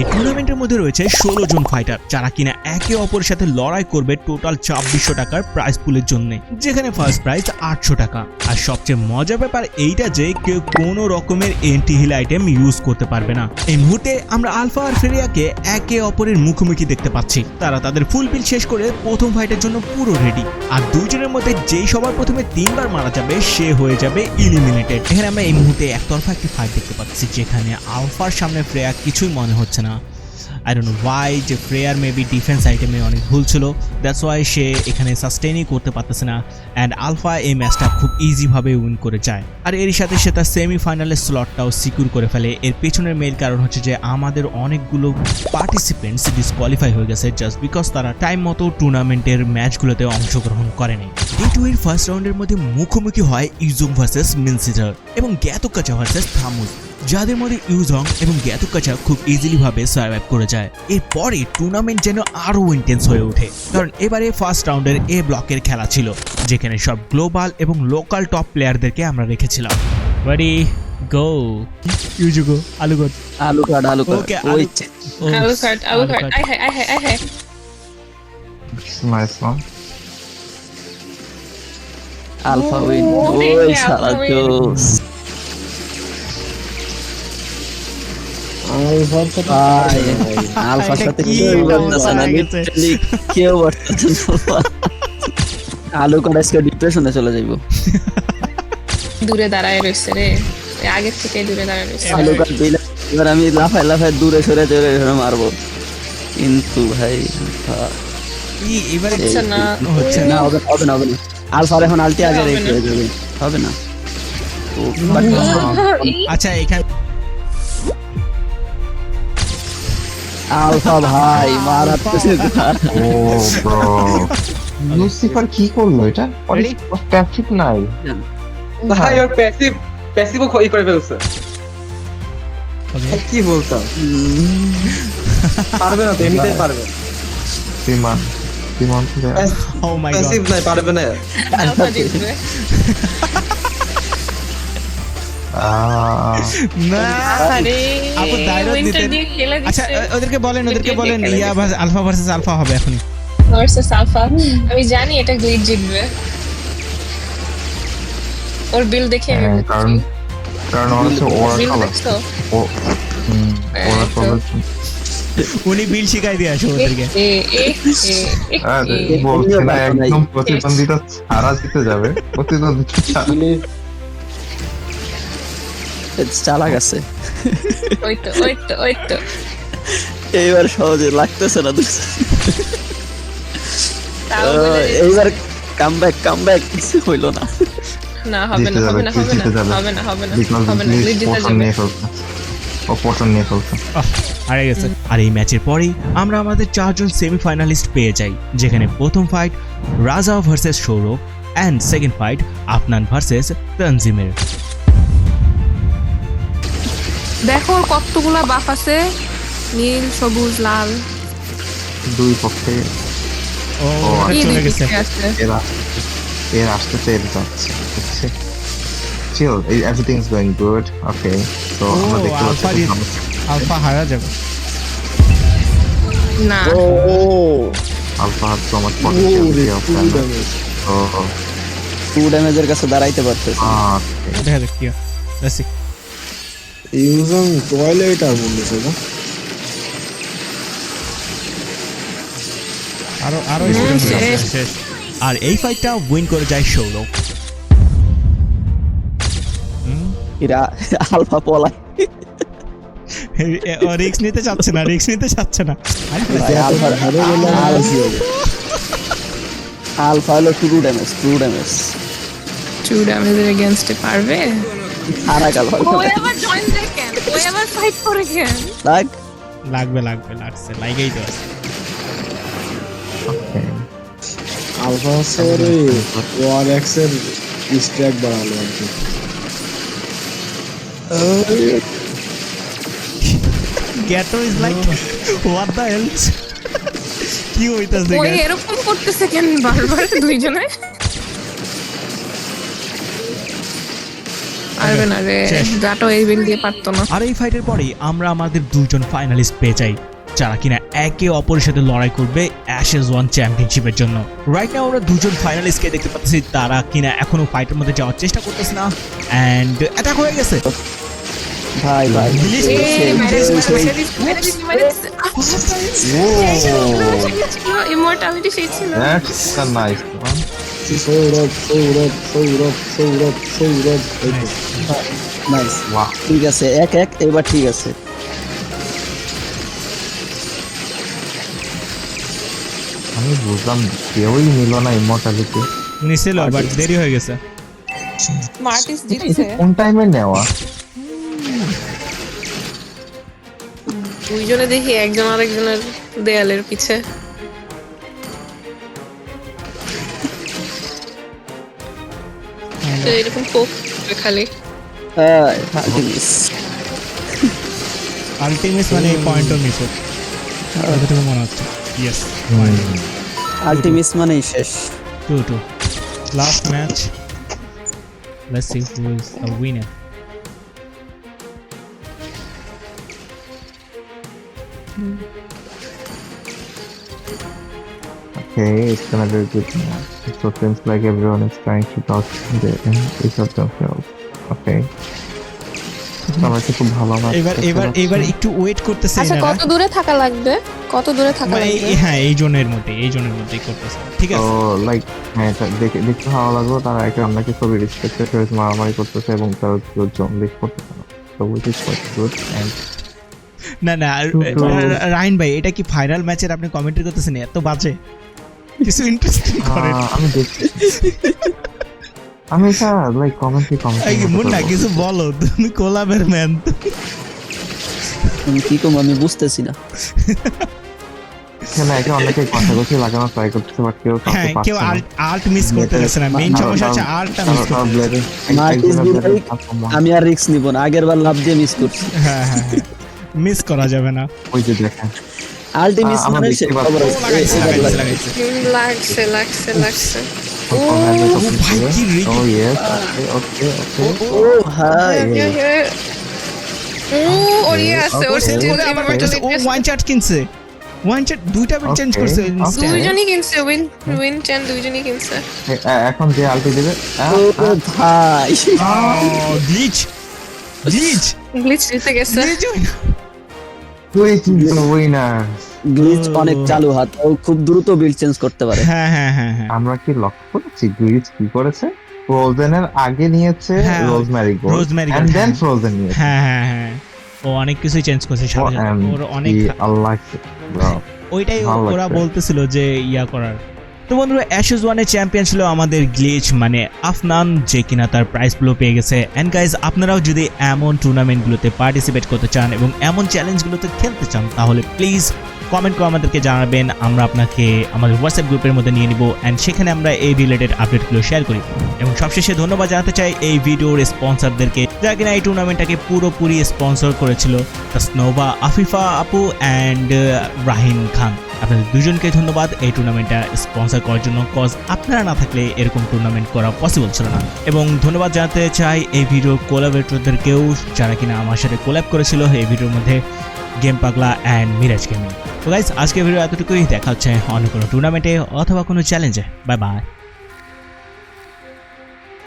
এই টুর্নামেন্টের মধ্যে রয়েছে ষোলো জন ফাইটার যারা কিনা একে অপরের সাথে লড়াই করবে টোটাল ছাব্বিশশো টাকার প্রাইজ পুলের জন্য, যেখানে ফার্স্ট প্রাইজ আটশো টাকা। আর সবচেয়ে মজার ব্যাপার এইটা যে কেউ কোনো রকমের এন্টি হিল আইটেম ইউজ করতে পারবে না। এই মুহূর্তে আমরা আলফা আর ফেরিয়াকে একে অপরের মুখোমুখি দেখতে পাচ্ছি। তারা তাদের ফুল বিল শেষ করে প্রথম ফাইটের জন্য পুরো রেডি আর দুজনের মধ্যে যেই সবার প্রথমে তিনবার মারা যাবে, সে হয়ে যাবে ইলিমিনেটেড এখানে আমরা এই মুহূর্তে একতরফা একটি ফাইট দেখতে পাচ্ছি, যেখানে আলফার সামনে ফ্রেয়া কিছুই মনে হচ্ছে আই ডোন্ট ওয়াই যে ফ্রেয়ার মেবি ডিফেন্স আইটেমে অনেক ভুল ছিল। দ্যাটস ওয়াই সে এখানে সাস্টেনই করতে পারতেছে না। অ্যান্ড আলফা এই ম্যাচটা খুব ইজিভাবে উইন করে যায়। আর এর সাথে সে তার সেমিফাইনালের স্লটটাও সিকিউর করে ফেলে। এর পেছনের মেইন কারণ হচ্ছে যে আমাদের অনেকগুলো পার্টিসিপেন্টস ডিসকোয়ালিফাই হয়ে গেছে জাস্ট বিকজ তারা টাইম মতো টুর্নামেন্টের ম্যাচগুলোতে অংশগ্রহণ করেনি। ডে টু এর ফার্স্ট রাউন্ডের মধ্যে মুখোমুখি হয় ইউজুং ভার্সেস মিনসিজার এবং গ্যাতকাচা ভার্সেস থামুজ যাদের মধ্যে ইউজং এবং গ্যাতুকাচা খুব ইজিলি ভাবে সার্ভাইভ করে যায়। এরপরে টুর্নামেন্ট যেন আরও ইন্টেন্স হয়ে ওঠে। কারণ এবারে ফার্স্ট রাউন্ডের এ ব্লকের খেলা ছিল যেখানে সব গ্লোবাল এবং লোকাল টপ প্লেয়ারদেরকে আমরা রেখেছিলাম। রেডি গো ইউজুগো আলু কাট আলু কাট Okay, ওই আলু- Alucard, Alucard. I hate, I hate, I hate. Nice one. Alpha win Oh, ওই শালা আলফার সাথে কেউ না? কেউ আলু ডিপ্রেশনে চলে যাইবো। দূরে দাঁড়ায় রয়েছে রে। আগের থেকে দূরে দাঁড়ায় রয়েছে আলু কাট এবার আমি লাফায় লাফায় দূরে সরে চলে ধরে মারবো। কিন্তু ভাই এবারে হচ্ছে না। হচ্ছে না। হবে হবে না হবে না। আলফার এখন আলটি আগে হবে রেখে না। হবে না। আচ্ছা এখানে আলফা ভাই মারাত্মক। Oh, bro. লুসিফার কি করল এটা? ট্রাফিক নাই। ভাই ওর প্যাসিভ প্যাসিভও ক্ষয় করে ফেলছে। কি বলতাম পারবে না তো এমনিতেই পারবে। বিমান থেকে Oh my god. প্যাসিভ নাই পারবে না। না। আপু direct উইন্টার দিতেন। দিয়ে খেলে আচ্ছা ওদেরকে বলেন ওদেরকে বলেন ইয়া আলফা ভার্সেস আলফা হবে এখন ভার্সেস আলফা আমি জানি এটা গ্লিচ জিতবে। ওর বিল দেখে হ্যাঁ, কারণ কারণ হচ্ছে ওরা বিল কালার ওরা তো- উনি বিল শিখাই দিয়ে আসো ওদেরকে। একদম প্রতিদ্বন্দ্বিতা ছাড়া জিতে যাবে। প্রতিদ্বন্দ্বিতা চালাক আছে। ওই তো ওই তো ওই তো এইবার সহজে লাগতেছে না। এইবার কাম ব্যাক কাম ব্যাক হইল না। না হবে না হবে না হবে না হবে না হবে না হবে না জিতে যাবে। নিয়ে ফেলছে ও পোর্শন নিয়ে ফেলছে। হারে গেছে। আর এই ম্যাচের পরেই আমরা আমাদের চারজন সেমিফাইনালিস্ট পেয়ে যাই যেখানে প্রথম fight Raja versus Sourav and second fight Afnan versus তানজিমের। দেখো ওর কতগুলা বাফ আছে। নীল সবুজ লাল। দুই পক্ষে। ও এই চলে গেছে। এরা এর আসতে এর যাচ্ছে বুঝছি? Chill everything is going good okay তো আমরা দেখতে আলফা পাচ্ছি আলফা হারা যাবে। না। ও আলফা তো আমার পটেনশিয়াল দিয়ে আছে তো টু ড্যামেজের কাছে দাঁড়াইতে পারতেছে। আহ, দেখা যাক কি হয়। ইউজং টয়লেট আর বলতেছে না। আরও আরও। আর এই ফাইটটা উইন করে যায় সৌরভ এরা আলফা পলাই রিক্স নিতে চাচ্ছে না রিক্স নিতে চাচ্ছে না। আলফা হারে হলো two damage two damage two ড্যামেজের এগেইনস্টে পারবে? আর এক ও ফাইট করে কেন লাগ লাগবে লাগবে লাগছে লাগেই তো আছে। আলফা হচ্ছে ওয়ার এক্সের স্ট্র্যাক বাড়ালো আর কি। Ghetto is like what the hells কি হইতাছে ও এরকম করতেছে কেন বারবার দুইজনে? পারবে না শেষ। গাটো এই বিল দিয়ে পারতো না আর এই ফাইটের পরেই আমরা আমাদের দুজন ফাইনালিস্ট পেয়ে যাই যারা কিনা একে অপরের সাথে লড়াই করবে অ্যাশেজ ওয়ান চ্যাম্পিয়নশিপের জন্য রাইট নাও আমরা দুজন ফাইনালিস্টকে দেখতে পাচ্ছি তারা কিনা এখনও ফাইটের মধ্যে যাওয়ার চেষ্টা করতেছে না অ্যান্ড অ্যাটাক হয়ে গেছে ভাই ভাই সেই- ছিল। সৌরভ সৌরভ সৌরভ সৌরভ সৌরভ। Nice Wow. ঠিক আছে এক এক এবার ঠিক আছে আমি বুঝলাম কেউই নিল না ইমর্টালিটি নিছিল বাট দেরি হয়ে গেছে মার্টিস জিতছে কোন টাইমে নেওয়া দুইজনে দেখি একজন আরেকজনের দেয়ালের পিছে তো এরকম পোক খালি। হ্যাঁ, আলটিমিস। আলটিমেট মানে পয়েন্টও মিস হচ্ছে থেকে মনে হচ্ছে? ইয়েস আলটিমিস মানেই শেষ। Two two last match let's see who is the winner Okay, it's gonna be a good. Match. So seems like everyone is trying to touch the each of themselves. Okay. আমার তো খুব ভালো match এবার এবার এবার একটু wait করতেছে আচ্ছা কত দূরে থাকা লাগবে? কত দূরে থাকা লাগবে? হ্যাঁ এই জোনের মধ্যে এই জোনের মধ্যেই করতেছে। ঠিক তো আছে। লাইক হ্যাঁ দেখে দেখতে ভালো লাগল। তারা একে অন্যকে খুবই রেসপেক্টেড হয়েছে মারামারি করতেছে এবং তারা করতেছে না। Which is quite good and না না রাইন ভাই এটা কি ফাইনাল ম্যাচের আপনি কমেন্ট্রি করতেছেন? এত বাজে। কিছু ইন্টারেস্টিং করেন আমি দেখছি। আমি এটা লাইক কমেন্টে এই মুন্না কিছু বলো তুমি কোলাবের ম্যান আমি কি কম আমি বুঝতেছি না। এখানে একে অন্যকে কন্ট্রোভার্সি লাগানোর ট্রাই করতেছে বাট কেউ কাউকে হ্যাঁ কেউ আল্ট মিস করতে যাচ্ছে না। মেইন সমস্যা হচ্ছে আল্টটা মিস করতে। আমি আর রিস্ক নিব না আগের বার লাভ দিয়ে মিস করছি। হ্যাঁ হ্যাঁ মিস করা যাবে না। ওই যে দেখেন। আলটিমিস আমার মানে লাগছে লাগছে লাগছে ও ভাই, কি রে- ও ইয়েস ওকে ওকে ও হাই ও ওর ইয়ে আছে ওর ওরে আবার immortality ও। ওয়ান চার্ট কিনছে। ওয়ান চার্ট দুইটা বিল চেঞ্জ করছে okay. instant। দুইজনই কিনছে উইন উইন চ্যান দুইজনই কিনছে। এ- এ- এখন যে আলটি দিবে ও ভাই। Oh, গ্লিচ জিতে গেছে। Glitch গ্লিচ অনেক চালু হাত ও খুব দ্রুত বিল্ড চেঞ্জ করতে পারে। হ্যাঁ হ্যাঁ হ্যাঁ হ্যাঁ। আমরা কি লক্ষ্য করেছি? গ্লিচ কি করেছে? ফ্রোজেনের আগে নিয়েছে হ্যাঁ, rosemary gold rosemary and then হ্যাঁ। ফ্রোজেন নিয়েছে। হ্যাঁ হ্যাঁ হ্যাঁ। ও অনেক কিছুই চেঞ্জ করছে সাথে সাথে। ওর অনেক আল্লাহ ওইটাই ভালো ওরা লাগছে। বলতেছিল যে ইয়া করার। তো বন্ধুরা অ্যাশেজ ওয়ানের চ্যাম্পিয়ন ছিল আমাদের গ্লিচ মানে আফনান যে কিনা তার প্রাইজগুলো পেয়ে গেছে। অ্যান্ড গাইজ আপনারাও যদি এমন টুর্নামেন্টগুলোতে পার্টিসিপেট করতে চান এবং এমন চ্যালেঞ্জগুলোতে খেলতে চান, তাহলে প্লিজ কমেন্ট করে আমাদেরকে জানাবেন। আমরা আপনাকে আমাদের হোয়াটসঅ্যাপ গ্রুপের মধ্যে নিয়ে নিব অ্যান্ড সেখানে আমরা এই রিলেটেড আপডেটগুলো শেয়ার করি। এবং সবশেষে ধন্যবাদ জানাতে চাই এই ভিডিওর স্পন্সরদেরকে যারা কিনা এই টুর্নামেন্টটাকে পুরোপুরি স্পন্সর করেছিল। স্নোভা আফিফা আপু অ্যান্ড রাহিন খান আপনাদের দুজনকে ধন্যবাদ। এই টুর্নামেন্টটা স্পন্সর করার জন্য কজ আপনারা না থাকলে এরকম টুর্নামেন্ট করা পসিবল ছিল না। এবং ধন্যবাদ জানাতে চাই এই ভিডিও কোলাবরেটরদেরকেও যারা কিনা আমার সাথে কোলাব করেছিল এই ভিডিওর মধ্যে গেম পাগলা অ্যান্ড মিরাজ গেমিং তো গাইজ আজকে ভিডিও এতটুকুই। দেখা হচ্ছে অন্য কোনো টুর্নামেন্টে অথবা কোনো চ্যালেঞ্জে বাই বাই